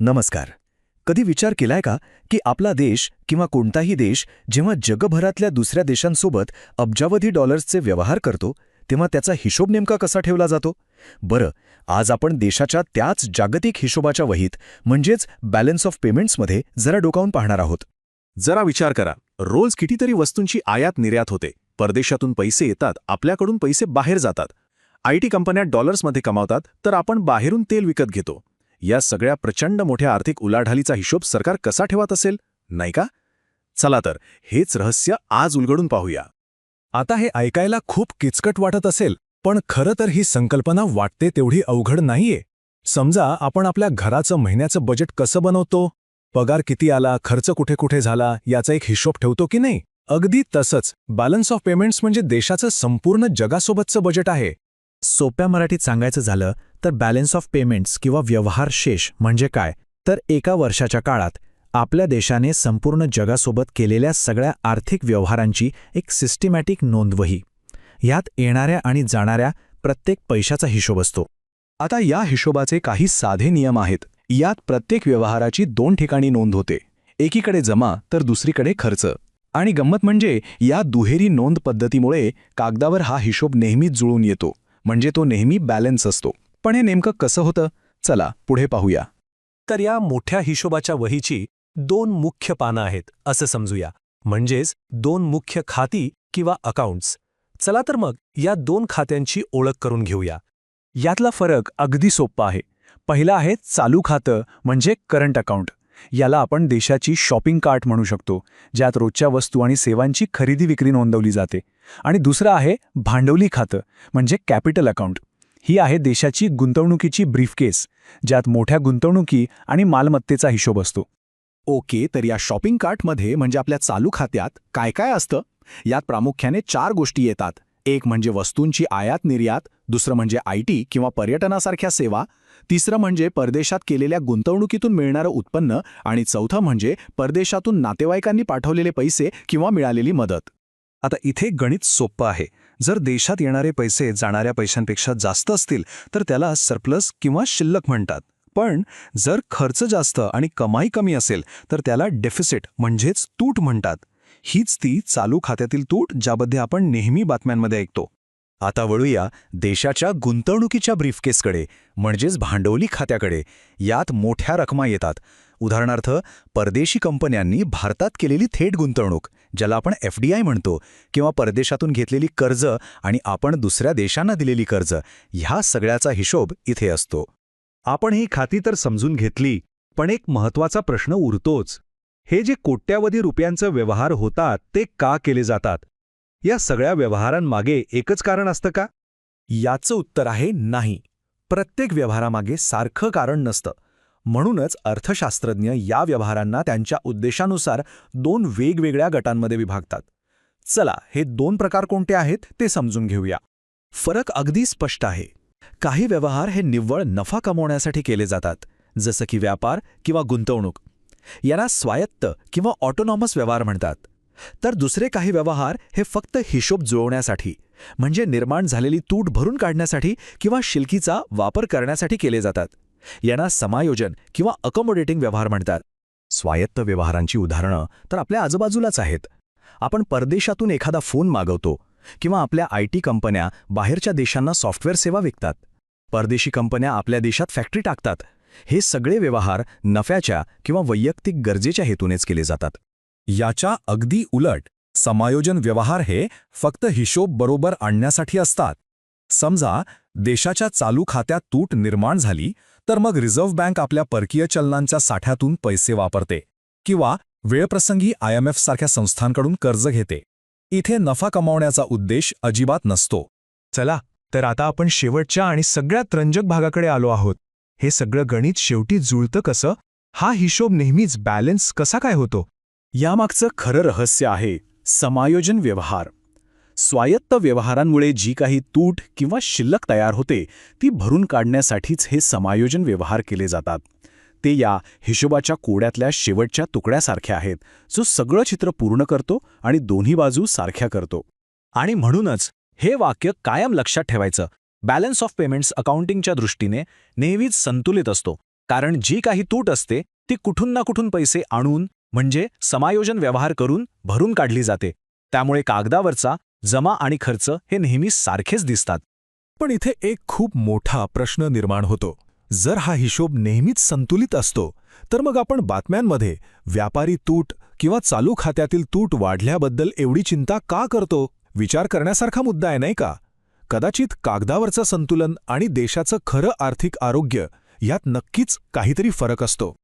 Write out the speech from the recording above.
नमस्कार. कधी विचार केलाय का की आपला देश किंवा कोणताही देश जेव्हा जगभरातल्या दुसऱ्या देशांसोबत अब्जावधी डॉलर्सचे व्यवहार करतो तेव्हा त्याचा हिशोब नेमका कसा ठेवला जातो? बरं आज आपण देशाच्या त्याच जागतिक हिशोबाच्या वहीत म्हणजेच बॅलन्स ऑफ पेमेंट्समध्ये जरा डोकावून पाहणार आहोत. जरा विचार करा. रोज कितीतरी वस्तूंची आयात निर्यात होते. परदेशातून पैसे येतात आपल्याकडून पैसे बाहेर जातात. आय टी कंपन्या डॉलर्समध्ये कमावतात तर आपण बाहेरून तेल विकत घेतो. या सगळ्या प्रचंड मोठ्या आर्थिक उलाढालीचा हिशोब सरकार कसा ठेवत असेल? नाही का? चला तर हेच रहस्य आज उलगडून पाहूया. आता हे ऐकायला खूप किचकट वाटत असेल पण खरं तर ही संकल्पना वाटते तेवढी अवघड नाहीये. समजा आपण आपल्या घराचं महिन्याचं बजेट कसं बनवतो? पगार किती आला? खर्च कुठे कुठे झाला? याचा एक हिशोब ठेवतो की नाही? अगदी तसंच बॅलन्स ऑफ पेमेंट्स म्हणजे देशाचं संपूर्ण जगासोबतचं बजेट आहे. सोप्या मराठीत सांगायचं झालं तर बॅलन्स ऑफ पेमेंट्स किंवा व्यवहार शेष म्हणजे काय? तर एका वर्षाच्या काळात आपल्या देशाने संपूर्ण जगासोबत केलेल्या सगळ्या आर्थिक व्यवहारांची एक सिस्टिमॅटिक नोंदवही. यात येणाऱ्या आणि जाणाऱ्या प्रत्येक पैशाचा हिशोब असतो. आता या हिशोबाचे काही साधे नियम आहेत. यात प्रत्येक व्यवहाराची दोन ठिकाणी नोंद होते. एकीकडे जमा तर दुसरीकडे खर्च. आणि गंमत म्हणजे या दुहेरी नोंद पद्धतीमुळे कागदावर हा हिशोब नेहमीच जुळून येतो. म्हणजे तो नेहमी बॅलन्स असतो. पण हे नेमकं कसं होतं? चला पुढे पाहूया. तर या मोठ्या हिशोबाच्या वहीची दोन मुख्य पानं आहेत असं समजूया. म्हणजेच दोन मुख्य खाती किंवा अकाउंट्स चला तर मग या दोन खात्यांची ओळख करून घेऊया. यातला फरक अगदी सोप्पा आहे. पहिलं आहे चालू खातं म्हणजे करंट अकाउंट याला आपण देशाची शॉपिंग कार्ट म्हणू शकतो ज्यात रोजच्या वस्तू आणि सेवांची खरेदी विक्री नोंदवली जाते. आणि दुसरं आहे भांडवली खातं म्हणजे कॅपिटल अकाउंट. ही आहे देशाची गुंतवणुकीची ब्रीफकेस ज्यात मोठ्या गुंतवणुकी आणि मालमत्तेचा हिशोब असतो. ओके तर या शॉपिंग कार्टमध्ये म्हणजे आपल्या चालू खात्यात काय काय असतं? यात प्रामुख्याने चार गोष्टी येतात. एक म्हणजे वस्तूंची आयात निर्यात दुसरं म्हणजे आय टी किंवा पर्यटनासारख्या सेवा तिसरं म्हणजे परदेशात केलेल्या गुंतवणुकीतून मिळणारं उत्पन्न आणि चौथं म्हणजे परदेशातून नातेवाईकांनी पाठवलेले पैसे किंवा मिळालेली मदत. आता इथे गणित सोपं आहे. जर देशात येणारे पैसे जाणाऱ्या पैशांपेक्षा जास्त असतील तर त्याला सरप्लस किंवा शिल्लक म्हणतात. पण जर खर्च जास्त आणि कमाई कमी असेल तर त्याला डेफिसिट म्हणजेच तूट म्हणतात. हीच ती चालू खात्यातील तूट ज्यामध्ये आपण नेहमी बातम्यांमध्ये ऐकतो. आता वळूया देशाच्या गुंतवणुकीच्या ब्रीफकेसकडे म्हणजेच भांडवली खात्याकडे. यात मोठ्या रकमा येतात. उदाहरणार्थ परदेशी कंपन्यांनी भारतात केलेली थेट गुंतवणूक ज्याला आपण एफ डी आय म्हणतो किंवा परदेशातून घेतलेली कर्ज आणि आपण दुसऱ्या देशांना दिलेली कर्ज ह्या सगळ्याचा हिशोब इथे असतो. आपण ही खाती तर समजून घेतली पण एक महत्त्वाचा प्रश्न उरतोच. हे जे कोट्यावधी रुपयांचे व्यवहार होतात ते का केले जातात? या सगळ्या व्यवहारांमागे एकच कारण असतं का? याचं उत्तर आहे नाही. प्रत्येक व्यवहारामागे सारखं कारण नसतं. म्हणूनच अर्थशास्त्रज्ञ या व्यवहारांना त्यांच्या उद्देशानुसार दोन वेगवेगळ्या गटांमध्ये विभागतात. चला हे दोन प्रकार कोणते आहेत ते समजून घेऊया. फरक अगदी स्पष्ट आहे. काही व्यवहार हे निव्वळ नफा कमवण्यासाठी केले जातात जसं की व्यापार किंवा गुंतवणूक. यांना स्वायत्त किंवा ऑटोनॉमस व्यवहार म्हणतात. तर दुसरे काही व्यवहार हे फक्त हिशोब जुळवण्यासाठी म्हणजे निर्माण झालेली तूट भरून काढण्यासाठी किंवा शिल्कीचा वापर करण्यासाठी केले जातात. यांना समायोजन किंवा अकोमोडेटिंग व्यवहार म्हणतात. स्वायत्त व्यवहारांची उदाहरणं तर आपल्या आजूबाजूलाच आहेत. आपण परदेशातून एखादा फोन मागवतो किंवा आपल्या आय टी कंपन्या बाहेरच्या देशांना सॉफ्टवेअर सेवा विकतात. परदेशी कंपन्या आपल्या देशात फॅक्टरी टाकतात. हे सगळे व्यवहार नफ्याच्या किंवा वैयक्तिक गरजेच्या हेतूनेच केले जातात. याच्या अगदी उलट समायोजन व्यवहार हे फक्त हिशोब बरोबर आणण्यासाठी असतात. समजा देशाच्या चालू खात्यात तूट निर्माण झाली तर मग रिझर्व्ह बँक आपल्या परकीय चलनांच्या साठ्यातून पैसे वापरते किंवा वेळप्रसंगी आय एम एफ सारख्या संस्थांकडून कर्ज घेते. इथे नफा कमावण्याचा उद्देश अजिबात नसतो. चला तर आता आपण शेवटच्या आणि सगळ्यात रंजक भागाकडे आलो आहोत. हे सगळं गणित शेवटी जुळतं कसं? हा हिशोब नेहमीच बॅलन्स कसा काय होतो? यामागचं खरं रहस्य आहे समायोजन व्यवहार. स्वायत्त व्यवहारांमुळे जी काही तूट किंवा शिल्लक तयार होते ती भरून काढण्यासाठीच हे समायोजन व्यवहार केले जातात. ते या हिशोबाच्या कोड्यातल्या शेवटच्या तुकड्यासारखे आहेत जो सगळं चित्र पूर्ण करतो आणि दोन्ही बाजू सारख्या करतो. आणि म्हणूनच हे वाक्य कायम लक्षात ठेवायचं. बॅलन्स ऑफ पेमेंट्स अकाउंटिंगच्या दृष्टीने नेहमीच संतुलित असतो. कारण जी काही तूट असते ती कुठून ना कुठून पैसे आणून म्हणजे समायोजन व्यवहार करून भरून काढली जाते. त्यामुळे कागदावरचा जमा आणि खर्च हे नेहमी सारखेच दिसतात. पण इथे एक खूप मोठा प्रश्न निर्माण होतो. जर हा हिशोब नेहमीच संतुलित असतो तर मग आपण बातम्यांमध्ये व्यापारी तूट किंवा चालू खात्यातील तूट वाढल्याबद्दल एवढी चिंता का करतो? विचार करण्यासारखा मुद्दा आहे नाही का? कदाचित कागदावरचं संतुलन आणि देशाचं खरं आर्थिक आरोग्य यात नक्कीच काहीतरी फरक असतो.